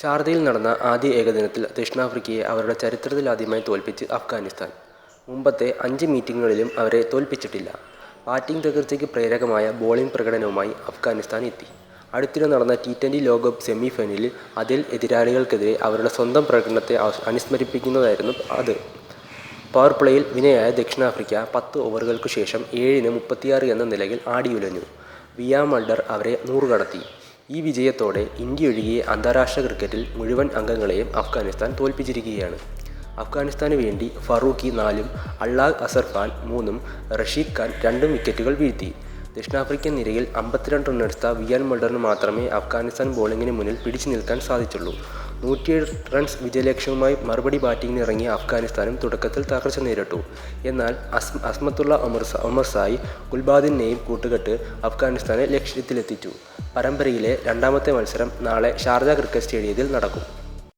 ഷാർജയിൽ നടന്ന ആദ്യ ഏകദിനത്തിൽ ദക്ഷിണാഫ്രിക്കയെ അവരുടെ ചരിത്രത്തിലാദ്യമായി തോൽപ്പിച്ച് അഫ്ഗാനിസ്ഥാൻ. മുമ്പത്തെ അഞ്ച് മീറ്റിങ്ങുകളിലും അവരെ തോൽപ്പിച്ചിട്ടില്ല. ബാറ്റിംഗ് തകർച്ചയ്ക്ക് പ്രേരകമായ ബോളിംഗ് പ്രകടനവുമായി അഫ്ഗാനിസ്ഥാൻ എത്തി. അടുത്തിടെ നടന്ന ടി ട്വന്റി ലോകകപ്പ് സെമി ഫൈനലിൽ അതിൽ എതിരാളികൾക്കെതിരെ അവരുടെ സ്വന്തം പ്രകടനത്തെ അനുസ്മരിപ്പിക്കുന്നതായിരുന്നു അത്. പവർ പ്ലേയിൽ വിനയായ ദക്ഷിണാഫ്രിക്ക പത്ത് ഓവറുകൾക്ക് ശേഷം ഏഴിന് മുപ്പത്തിയാറ് എന്ന നിലയിൽ ആടിയുലഞ്ഞു. വിയാ മൾഡർ അവരെ നൂറുകടത്തി. ഈ വിജയത്തോടെ ഇന്ത്യ ഒഴികെ അന്താരാഷ്ട്ര ക്രിക്കറ്റിൽ മുഴുവൻ അംഗങ്ങളെയും അഫ്ഗാനിസ്ഥാൻ തോൽപ്പിച്ചിരിക്കുകയാണ്. അഫ്ഗാനിസ്ഥാന് വേണ്ടി ഫറൂഖി നാലും അള്ളാഹ് അസർ ഖാൻ മൂന്നും റഷീദ് ഖാൻ രണ്ടും വിക്കറ്റുകൾ വീഴ്ത്തി. ദക്ഷിണാഫ്രിക്കൻ നിരയിൽ അമ്പത്തിരണ്ട് റണ്ണെടുത്ത വിയാൻ മൾഡറിന് മാത്രമേ അഫ്ഗാനിസ്ഥാൻ ബോളിങ്ങിന് മുന്നിൽ പിടിച്ചു നിൽക്കാൻ സാധിച്ചുള്ളൂ. നൂറ്റിയേഴ് റൺസ് വിജയലക്ഷ്യവുമായി മറുപടി ബാറ്റിംഗിന് ഇറങ്ങിയ അഫ്ഗാനിസ്ഥാനും തുടക്കത്തിൽ തകർച്ച നേരിട്ടു. എന്നാൽ അസ്മത്തുള്ള ഒമർസായി, സായി ഗുൽബാദിനെയും കൂട്ടുകെട്ട് അഫ്ഗാനിസ്ഥാനെ ലക്ഷ്യത്തിലെത്തിച്ചു. പരമ്പരയിലെ രണ്ടാമത്തെ മത്സരം നാളെ ഷാർജ ക്രിക്കറ്റ് സ്റ്റേഡിയത്തിൽ നടക്കും.